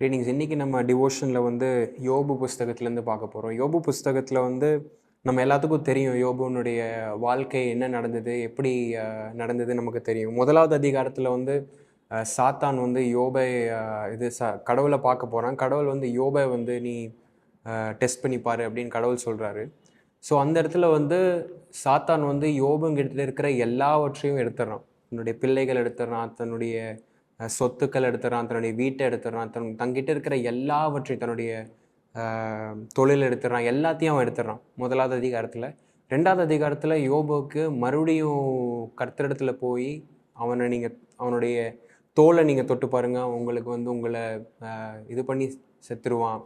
Readings இன்றைக்கி நம்ம டிவோஷனில் வந்து யோபு புஸ்தகத்துலேருந்து பார்க்க போகிறோம் யோபு புஸ்தகத்தில் வந்து நம்ம எல்லாத்துக்கும் தெரியும் யோபுனுடைய வாழ்க்கை என்ன நடந்தது எப்படி நடந்தது நமக்கு தெரியும். முதலாவது அதிகாரத்தில் வந்து சாத்தான் வந்து யோபை இது ச கடவுளை பார்க்க போகிறான் கடவுள் வந்து யோபை வந்து நீ டெஸ்ட் பண்ணி அப்படின்னு கடவுள் சொல்கிறாரு ஸோ அந்த இடத்துல வந்து சாத்தான் வந்து யோபுங்கிட்ட இருக்கிற எல்லாவற்றையும் எடுத்துடுறான். தன்னுடைய பிள்ளைகள் எடுத்துடுறான் தன்னுடைய சொத்துக்கள் எடுத்துடுறான் தன்னுடைய வீட்டை எடுத்துடுறான் தன் தங்கிட்ட இருக்கிற எல்லாவற்றையும் தன்னுடைய தொழில் எடுத்துடுறான் எல்லாத்தையும் அவன் எடுத்துடுறான். முதலாவது அதிகாரத்தில். ரெண்டாவது அதிகாரத்தில் யோபுக்கு மறுபடியும் கர்த்தரிடத்துல போய் அவனை நீங்கள் அவனுடைய தோலை நீங்கள் தொட்டு பாருங்கள் உங்களுக்கு வந்து உங்களை இது பண்ணி செத்துருவான்.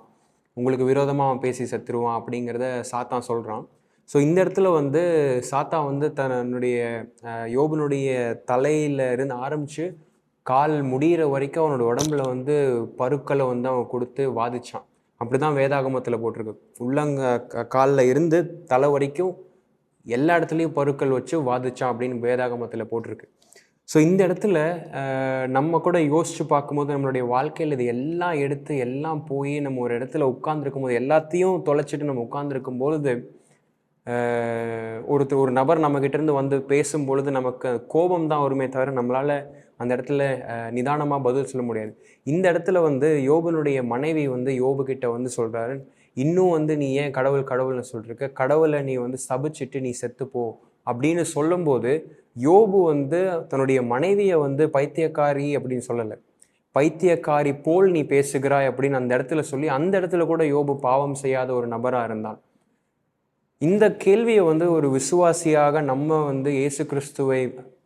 உங்களுக்கு விரோதமாக அவன் பேசி செத்துருவான் அப்படிங்கிறத சாத்தான் சொல்கிறான் ஸோ இந்த இடத்துல வந்து சாத்தா வந்து தன்னுடைய யோபனுடைய தலையில் இருந்து ஆரம்பித்து கால் முடிகிற வரைக்கும் அவனோட உடம்புல வந்து பருக்களை வந்து அவன் கொடுத்து வாதிச்சான். அப்படி தான் வேதாகமத்தில் போட்டிருக்கு. உள்ளங்க காலில் இருந்து தலை வரைக்கும் எல்லா இடத்துலையும் பருக்கள் வச்சு வாதிச்சான் அப்படின்னு வேதாகமத்தில் போட்டிருக்கு. ஸோ இந்த இடத்துல நம்ம கூட யோசித்து பார்க்கும்போது நம்மளுடைய வாழ்க்கையில் இது எல்லாம் எடுத்து எல்லாம் போய் நம்ம ஒரு இடத்துல உட்காந்துருக்கும் போது எல்லாத்தையும் தொலைச்சிட்டு நம்ம உட்காந்துருக்கும் பொழுது ஒருத்தர் ஒரு நபர் நம்மக்கிட்டேருந்து வந்து பேசும் பொழுது நமக்கு கோபம் தான் வருமே தவிர நம்மளால் அந்த இடத்துல நிதானமாக பதில் சொல்ல முடியாது. இந்த இடத்துல வந்து யோபனுடைய மனைவி வந்து யோபு வந்து சொல்கிறாரு இன்னும் வந்து நீ ஏன் கடவுள் கடவுள்னு சொல்லிருக்க? கடவுளை நீ வந்து சபிச்சிட்டு நீ செத்துப்போ அப்படின்னு சொல்லும்போது யோபு வந்து தன்னுடைய மனைவியை வந்து பைத்தியக்காரி அப்படின்னு சொல்லலை. பைத்தியக்காரி போல் நீ பேசுகிறாய் அப்படின்னு அந்த இடத்துல சொல்லி அந்த இடத்துல கூட யோபு பாவம் செய்யாத ஒரு நபராக இருந்தான். இந்த கேள்வியை வந்து ஒரு விசுவாசியாக நம்ம வந்து இயேசு கிறிஸ்துவை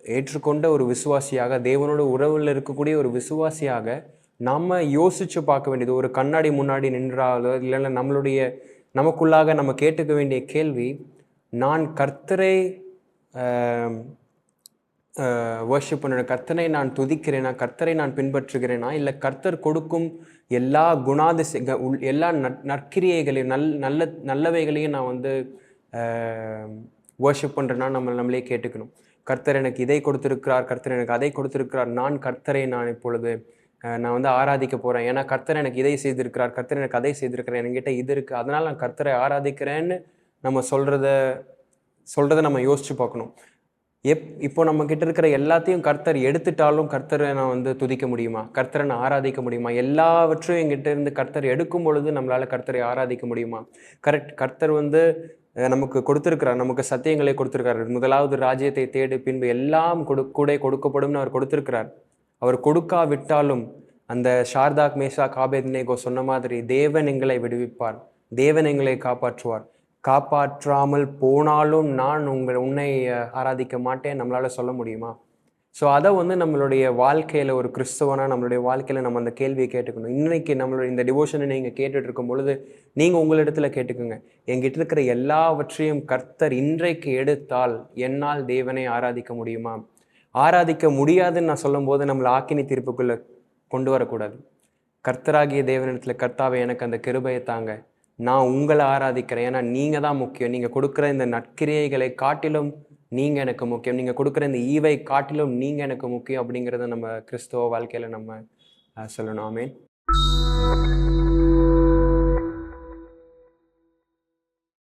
ஏற்றுக்கொண்ட ஒரு விசுவாசியாக தேவனோட உறவில் இருக்கக்கூடிய ஒரு விசுவாசியாக நம்ம யோசித்து பார்க்க வேண்டியது ஒரு கண்ணாடி முன்னாடி நின்றாலோ இல்லைன்னா நம்மளுடைய நமக்குள்ளாக நம்ம கேட்டுக்க வேண்டிய கேள்வி நான் கர்த்தரை வர்ஷிப் பண்ண கர்த்தனை நான் துதிக்கிறேனா? கர்த்தரை நான் பின்பற்றுகிறேனா? இல்லை கர்த்தர் கொடுக்கும் எல்லா குணாதிசை உள்- எல்லா நற்கிரியைகளையும் நல் நல்ல நல்லவைகளையும் நான் வந்து வர்ஷிப் பண்ணுறேன்னா நம்ம நம்மளே கேட்டுக்கணும். கர்த்தர் எனக்கு இதை கொடுத்திருக்கிறார் கர்த்தர் எனக்கு அதை கொடுத்திருக்கிறார் நான் கர்த்தரை நான் இப்பொழுது நான் வந்து ஆராதிக்க போகிறேன் ஏன்னா கர்த்தர் எனக்கு இதை செய்திருக்கிறார் கர்த்தர் எனக்கு அதை செய்திருக்கிறார் என்கிட்ட இது இருக்குது அதனால் நான் கர்த்தரை ஆராதிக்கிறேன்னு நம்ம சொல்கிறத சொல்கிறத நம்ம யோசித்து பார்க்கணும். எப் இப்போ நம்ம கிட்ட இருக்கிற எல்லாத்தையும் கர்த்தர் எடுத்துட்டாலும் கர்த்தரை நான் வந்து துதிக்க முடியுமா? கர்த்தரை நான் ஆராதிக்க முடியுமா? எல்லாவற்றையும் எங்கிட்ட இருந்து கர்த்தர் எடுக்கும் பொழுது நம்மளால் கர்த்தரை ஆராதிக்க முடியுமா? கரெக்ட் கர்த்தர் வந்து நமக்கு கொடுத்துருக்கிறார் நமக்கு சத்தியங்களை கொடுத்திருக்கிறார். முதலாவது ராஜ்யத்தை தேடு பின்பு எல்லாம் கொடு கூட கொடுக்கப்படும்னு அவர் கொடுத்துருக்கிறார். அவர் கொடுக்காவிட்டாலும் அந்த ஷார்தாக் மேஷா காபேத்னேகோ சொன்ன மாதிரி தேவன் எங்களை விடுவிப்பார் தேவன் எங்களை காப்பாற்றுவார். காப்பாற்றாமல் போனாலும் நான் உங்கள் உன்னை ஆராதிக்க மாட்டேன் நம்மளால் சொல்ல முடியுமா? ஸோ அதை வந்து நம்மளுடைய வாழ்க்கையில் ஒரு கிறிஸ்தவனாக நம்மளுடைய வாழ்க்கையில் நம்ம அந்த கேள்வியை கேட்டுக்கணும். இன்றைக்கி நம்மளுடைய இந்த டிவோஷனை நீங்கள் கேட்டுட்டு இருக்கும் பொழுது நீங்கள் உங்களிடத்தில் கேட்டுக்குங்க. எங்கிட்ட இருக்கிற எல்லாவற்றையும் கர்த்தர் இன்றைக்கு எடுத்தால் என்னால் தேவனை ஆராதிக்க முடியுமா? ஆராதிக்க முடியாதுன்னு நான் சொல்லும்போது நம்மளை ஆக்கினி தீர்ப்புக்குள்ளே கொண்டு வரக்கூடாது. கர்த்தராகிய தேவனிடத்தில் கர்த்தாவை எனக்கு அந்த கிருபையை தாங்க. நான் உங்களை ஆராதிக்கிறேன். ஏன்னா நீங்கள் தான் முக்கியம். நீங்கள் கொடுக்குற இந்த நற்கிரியைகளை காட்டிலும் நீங்கள் எனக்கு முக்கியம். நீங்கள் கொடுக்குற இந்த ஈவை காட்டிலும் நீங்கள் எனக்கு முக்கியம் அப்படிங்கிறத நம்ம கிறிஸ்தவ வாழ்க்கையில் நம்ம சொல்லணும். ஆமேன்.